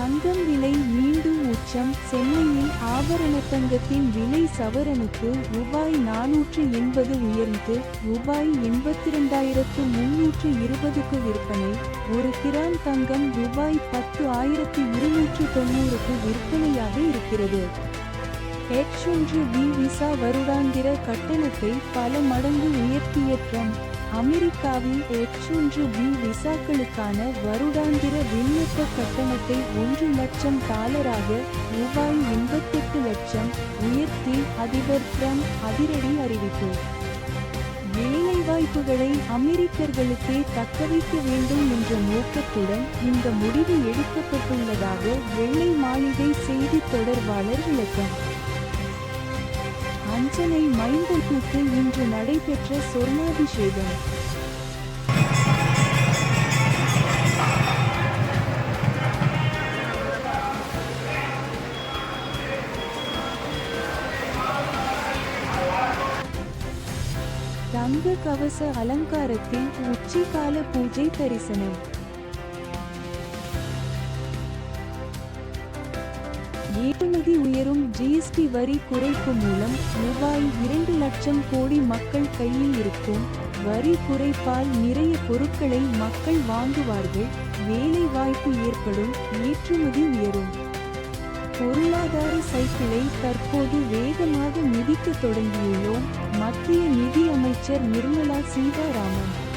தங்கம் விலை மீண்டும் உச்சம். சென்னையில் ஆபரண தங்கத்தின் விலை சவரனுக்கு ரூபாய் நானூற்று எண்பது உயர்ந்து ரூபாய் எண்பத்தி இரண்டாயிரத்து முன்னூற்று இருபதுக்கு விற்பனை. ஒரு கிராம் தங்கம் ரூபாய் பத்து ஆயிரத்து இருநூற்று தொண்ணூறுக்கு விற்பனையாக இருக்கிறது. எக்ஸ் ஒன்று வி விசா வருடாந்திர கட்டணத்தை பல மடங்கு உயர்த்திய ட்ரம்ப் அமெரிக்காவில் எச் ஒன்று பி விசாக்களுக்கான வருடாந்திர விண்ணப்ப கட்டணத்தை ஒன்று லட்சம் டாலராக ரூபாய் எண்பத்தெட்டு லட்சம் உயர்த்தி அதிபர் டிரம்ப் அதிரடி அறிவிப்பு. வேலைவாய்ப்புகளை அமெரிக்கர்களுக்கே தக்கவைக்க வேண்டும் என்ற நோக்கத்துடன் இந்த முடிவு எடுக்கப்பட்டுள்ளதாக வெள்ளை மாளிகை செய்தித் தொடர்பாளர் விளக்கம். அஞ்சனை மைந்தனுக்கு இன்று நடைபெற்ற சொர்ணாபிஷேகம். தங்க கவச அலங்காரத்தில் உச்சிகால பூஜை தரிசனம். ஏற்றுமதி உயரும் ஜிஎஸ்டி வரி குறைப்பு மூலம் ரூபாய் இரண்டு லட்சம் கோடி மக்கள் கையில் இருக்கும். வரி குறைப்பால் நிறைய பொருட்களை மக்கள் வாங்குவார்கள். வேலை வாய்ப்பு ஏற்படும் ஏற்றுமதி உயரும். பொருளாதார சைக்கிளை தற்போது வேகமாக மிதிக்க தொடங்கியுள்ளோம் மத்திய நிதி அமைச்சர் நிர்மலா சீதாராமன்.